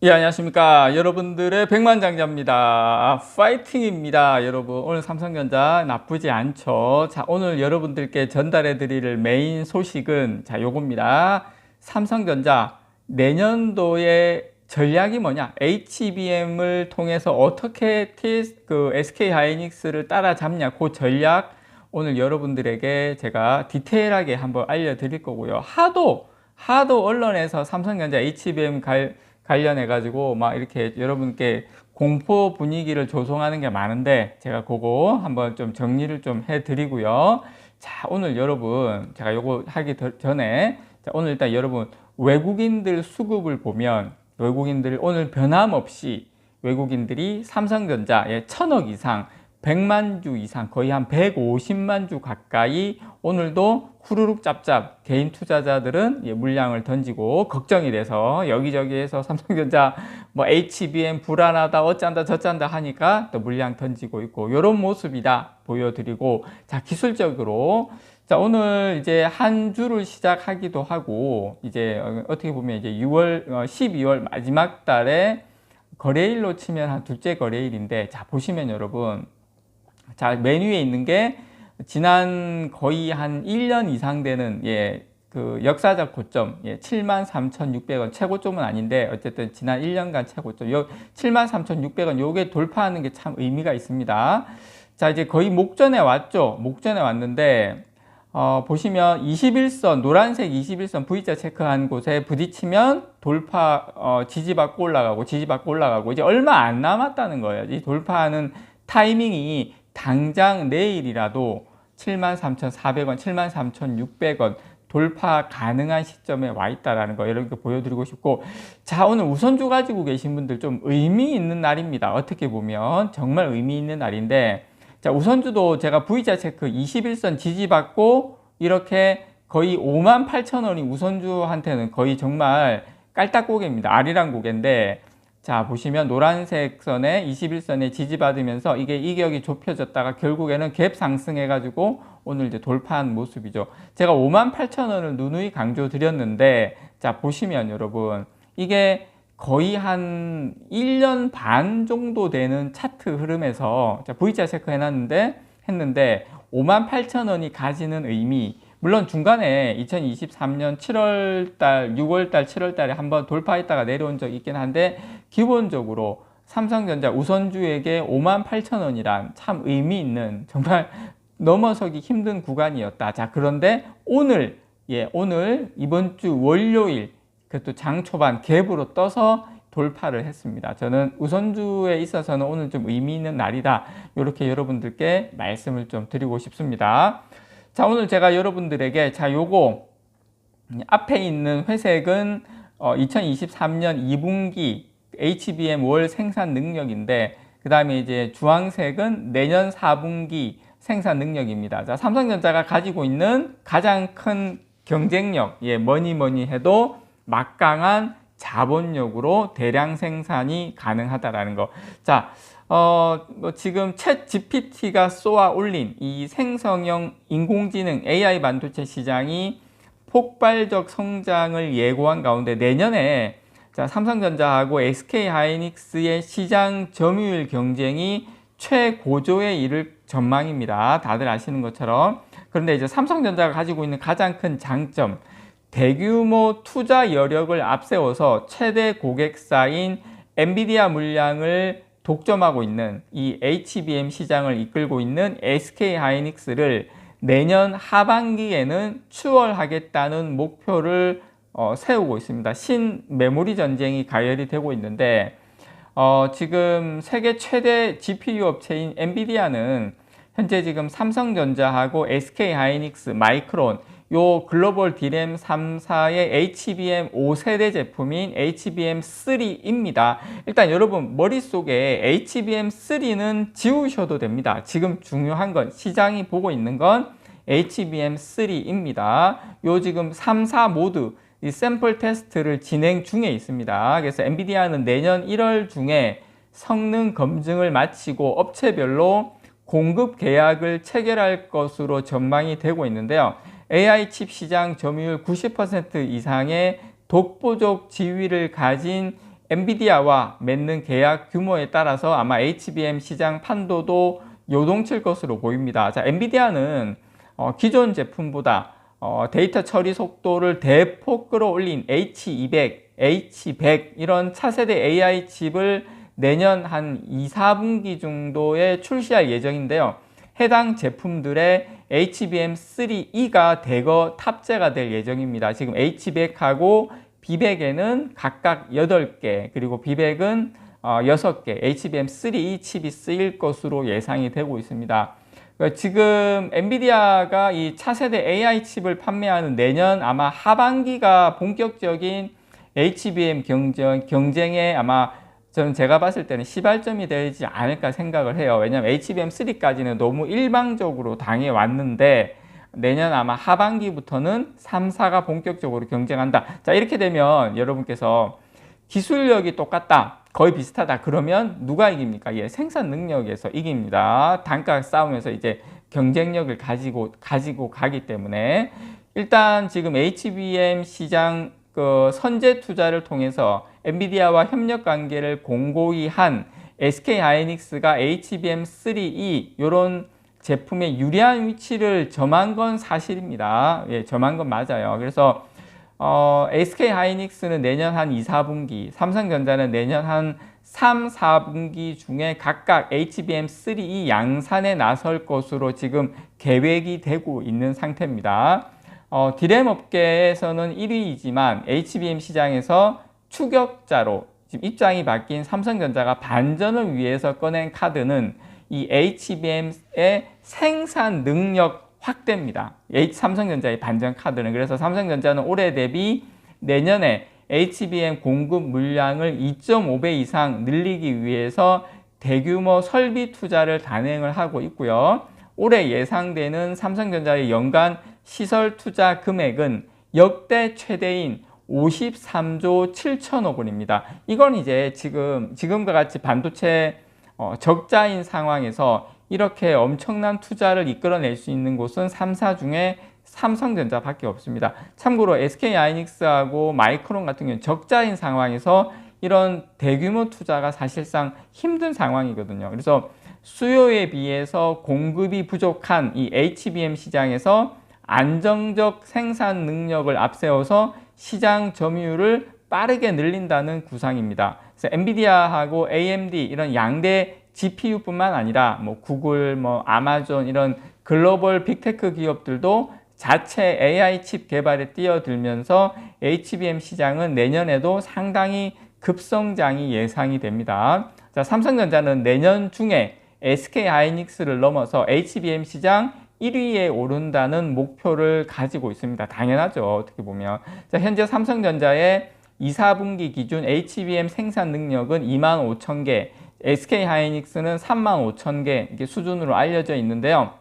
예, 안녕하십니까. 여러분들의 백만장자입니다. 파이팅입니다. 여러분. 오늘 삼성전자 나쁘지 않죠. 자, 오늘 여러분들께 전달해 드릴 메인 소식은 자, 요겁니다. 삼성전자 내년도에 전략이 뭐냐? HBM을 통해서 어떻게 TS, 그 SK 하이닉스를 따라잡냐? 그 전략 오늘 여러분들에게 제가 디테일하게 한번 알려 드릴 거고요. 하도, 하도 언론에서 삼성전자 HBM 갈, 관련해 가지고 막 이렇게 여러분께 공포 분위기를 조성하는 게 많은데 제가 그거 한번 좀 정리를 좀 해 드리고요. 자, 오늘 여러분 제가 요거 하기 전에 자, 오늘 일단 여러분 외국인들 수급을 보면 외국인들 오늘 변함없이 외국인들이 삼성전자에 천억 이상 100만 주 이상 거의 한 150만 주 가까이 오늘도 후루룩 짭짭 개인 투자자들은 물량을 던지고 걱정이 돼서 여기저기에서 삼성전자 뭐 HBM 불안하다 어쩐다 저쩐다 하니까 또 물량 던지고 있고 이런 모습이다 보여드리고 자 기술적으로. 자 오늘 이제 한 주를 시작하기도 하고 이제 어떻게 보면 이제 6월 12월 어, 마지막 달에 거래일로 치면 한 둘째 거래일인데 자 보시면 여러분 자, 메뉴에 있는 게 지난 거의 한 1년 이상 되는 예, 그 역사적 고점 예, 73,600원 최고점은 아닌데 어쨌든 지난 1년간 최고점 요 73,600원 요게 돌파하는 게 참 의미가 있습니다. 자, 이제 거의 목전에 왔죠. 목전에 왔는데 어, 보시면 21선 노란색 21선 V자 체크한 곳에 부딪히면 돌파 어, 지지받고 올라가고 지지받고 올라가고 이제 얼마 안 남았다는 거예요. 이 돌파하는 타이밍이 당장 내일이라도 73,400원, 73,600원 돌파 가능한 시점에 와 있다라는 거 여러분께 보여드리고 싶고 자 오늘 우선주 가지고 계신 분들 좀 의미 있는 날입니다. 어떻게 보면 정말 의미 있는 날인데 자 우선주도 제가 V자 체크 21선 지지받고 이렇게 거의 5만 8천 원이 우선주한테는 거의 정말 깔딱 고개입니다. 아리랑 고개인데 자 보시면 노란색 선에 21선에 지지받으면서 이게 이격이 좁혀졌다가 결국에는 갭 상승해 가지고 오늘 이제 돌파한 모습이죠. 제가 5만 8천 원을 누누이 강조 드렸는데 자 보시면 여러분 이게 거의 한 1년 반 정도 되는 차트 흐름에서 자 V자 체크 해놨는데 했는데 5만 8천 원이 가지는 의미. 물론 중간에 2023년 7월달, 6월달, 7월달에 한번 돌파했다가 내려온 적이 있긴 한데 기본적으로 삼성전자 우선주에게 5만 8천 원이란 참 의미 있는 정말 넘어서기 힘든 구간이었다. 자 그런데 오늘 예 오늘 이번 주 월요일 그것도 장 초반 갭으로 떠서 돌파를 했습니다. 저는 우선주에 있어서는 오늘 좀 의미 있는 날이다. 이렇게 여러분들께 말씀을 좀 드리고 싶습니다. 자, 오늘 제가 여러분들에게 자, 요거 앞에 있는 회색은 어, 2023년 2분기 HBM 월 생산 능력인데 그 다음에 이제 주황색은 내년 4분기 생산 능력입니다. 자, 삼성전자가 가지고 있는 가장 큰 경쟁력, 예, 뭐니 뭐니 해도 막강한 자본력으로 대량 생산이 가능하다라는 거. 자, 어, 뭐 지금 챗 GPT가 쏘아 올린 이 생성형 인공지능 AI 반도체 시장이 폭발적 성장을 예고한 가운데 내년에 자, 삼성전자하고 SK 하이닉스의 시장 점유율 경쟁이 최고조에 이를 전망입니다. 다들 아시는 것처럼. 그런데 이제 삼성전자가 가지고 있는 가장 큰 장점, 대규모 투자 여력을 앞세워서 최대 고객사인 엔비디아 물량을 독점하고 있는 이 HBM 시장을 이끌고 있는 SK 하이닉스를 내년 하반기에는 추월하겠다는 목표를 어, 세우고 있습니다. 신 메모리 전쟁이 가열이 되고 있는데 어, 지금 세계 최대 GPU 업체인 엔비디아는 현재 지금 삼성전자하고 SK 하이닉스, 마이크론 요 글로벌 디램 3사의 HBM 5세대 제품인 HBM3입니다. 일단 여러분 머릿속에 HBM3는 지우셔도 됩니다. 지금 중요한 건 시장이 보고 있는 건 HBM3입니다. 요 지금 3사 모두 이 샘플 테스트를 진행 중에 있습니다. 그래서 엔비디아는 내년 1월 중에 성능 검증을 마치고 업체별로 공급 계약을 체결할 것으로 전망이 되고 있는데요. AI 칩 시장 점유율 90% 이상의 독보적 지위를 가진 엔비디아와 맺는 계약 규모에 따라서 아마 HBM 시장 판도도 요동칠 것으로 보입니다. 자, 엔비디아는 어, 기존 제품보다 어, 데이터 처리 속도를 대폭 끌어올린 H200, H100 이런 차세대 AI 칩을 내년 한 2, 4분기 정도에 출시할 예정인데요. 해당 제품들의 HBM3E가 대거 탑재가 될 예정입니다. 지금 H100하고 B100에는 각각 8개, 그리고 B100은 6개 HBM3E 칩이 쓰일 것으로 예상이 되고 있습니다. 그러니까 지금 엔비디아가 이 차세대 AI 칩을 판매하는 내년 아마 하반기가 본격적인 HBM 경쟁, 경쟁에 아마 저는 제가 봤을 때는 시발점이 되지 않을까 생각을 해요. 왜냐하면 HBM3까지는 너무 일방적으로 당해 왔는데 내년 아마 하반기부터는 3, 4가 본격적으로 경쟁한다. 자, 이렇게 되면 여러분께서 기술력이 똑같다. 거의 비슷하다. 그러면 누가 이깁니까? 예, 생산 능력에서 이깁니다. 단가 싸움에서 이제 경쟁력을 가지고 가지고 가기 때문에 일단 지금 HBM 시장 그 선제 투자를 통해서 엔비디아와 협력 관계를 공고히 한 SK 하이닉스가 HBM3E 이런 제품의 유리한 위치를 점한 건 사실입니다. 예, 점한 건 맞아요. 그래서 어, SK 하이닉스는 내년 한 2, 4분기, 삼성전자는 내년 한 3, 4분기 중에 각각 HBM3E 양산에 나설 것으로 지금 계획이 되고 있는 상태입니다. 어, 디램 업계에서는 1위이지만 HBM 시장에서 추격자로 지금 입장이 바뀐 삼성전자가 반전을 위해서 꺼낸 카드는 이 HBM의 생산 능력 확대입니다. 삼성전자의 반전 카드는 그래서 삼성전자는 올해 대비 내년에 HBM 공급 물량을 2.5배 이상 늘리기 위해서 대규모 설비 투자를 단행을 하고 있고요. 올해 예상되는 삼성전자의 연간 시설 투자 금액은 역대 최대인 53조 7천억 원입니다. 이건 이제 지금 지금과 같이 반도체 어, 적자인 상황에서 이렇게 엄청난 투자를 이끌어낼 수 있는 곳은 3사 중에 삼성전자밖에 없습니다. 참고로 SK 하이닉스하고 마이크론 같은 경우는 적자인 상황에서 이런 대규모 투자가 사실상 힘든 상황이거든요. 그래서 수요에 비해서 공급이 부족한 이 HBM 시장에서 안정적 생산 능력을 앞세워서 시장 점유율을 빠르게 늘린다는 구상입니다. 그래서 엔비디아하고 AMD 이런 양대 GPU뿐만 아니라 뭐 구글, 뭐 아마존 이런 글로벌 빅테크 기업들도 자체 AI 칩 개발에 뛰어들면서 HBM 시장은 내년에도 상당히 급성장이 예상이 됩니다. 자, 삼성전자는 내년 중에 SK 하이닉스를 넘어서 HBM 시장 1위에 오른다는 목표를 가지고 있습니다. 당연하죠. 어떻게 보면. 자, 현재 삼성전자의 2, 4분기 기준 HBM 생산 능력은 2만 5천 개, SK 하이닉스는 3만 5천 개 수준으로 알려져 있는데요.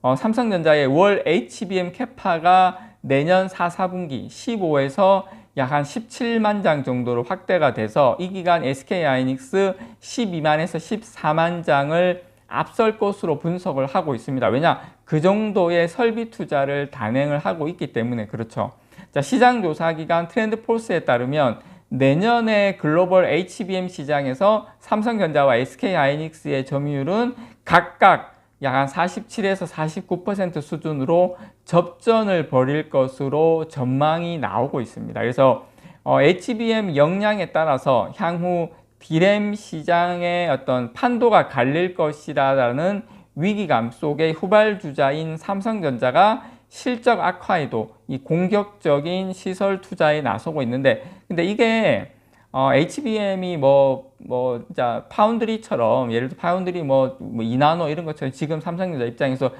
어, 삼성전자의 월 HBM 캐파가 내년 4, 4분기 15에서 약 한 17만 장 정도로 확대가 돼서 이 기간 SK 하이닉스 12만에서 14만 장을 앞설 것으로 분석을 하고 있습니다. 왜냐? 그 정도의 설비 투자를 단행을 하고 있기 때문에 그렇죠. 자, 시장 조사 기관 트렌드 폴스에 따르면 내년에 글로벌 HBM 시장에서 삼성전자와 SK 하이닉스의 점유율은 각각 약 한 47에서 49% 수준으로 접전을 벌일 것으로 전망이 나오고 있습니다. 그래서 어, HBM 역량에 따라서 향후 디램 시장의 어떤 판도가 갈릴 것이라는 위기감 속에 후발주자인 삼성전자가 실적 악화에도 이 공격적인 시설 투자에 나서고 있는데 근데 이게 어, HBM이 뭐, 뭐, 자, 파운드리처럼, 예를 들어 파운드리 뭐, 뭐, 이나노 이런 것처럼 지금 삼성전자 입장에서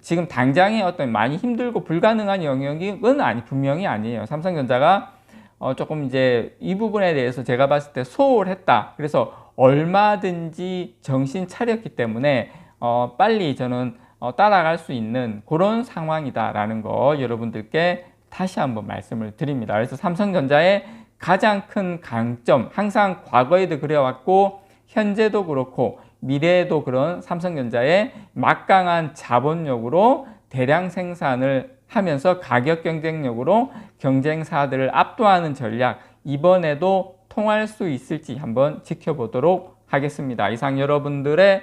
지금 당장에 어떤 많이 힘들고 불가능한 영역은 아니, 분명히 아니에요. 삼성전자가 어, 조금 이제 이 부분에 대해서 제가 봤을 때 소홀했다. 그래서 얼마든지 정신 차렸기 때문에 어, 빨리 저는 어, 따라갈 수 있는 그런 상황이다라는 거 여러분들께 다시 한번 말씀을 드립니다. 그래서 삼성전자의 가장 큰 강점, 항상 과거에도 그래왔고 현재도 그렇고 미래에도 그런 삼성전자의 막강한 자본력으로 대량 생산을 하면서 가격 경쟁력으로 경쟁사들을 압도하는 전략 이번에도 통할 수 있을지 한번 지켜보도록 하겠습니다. 이상 여러분들의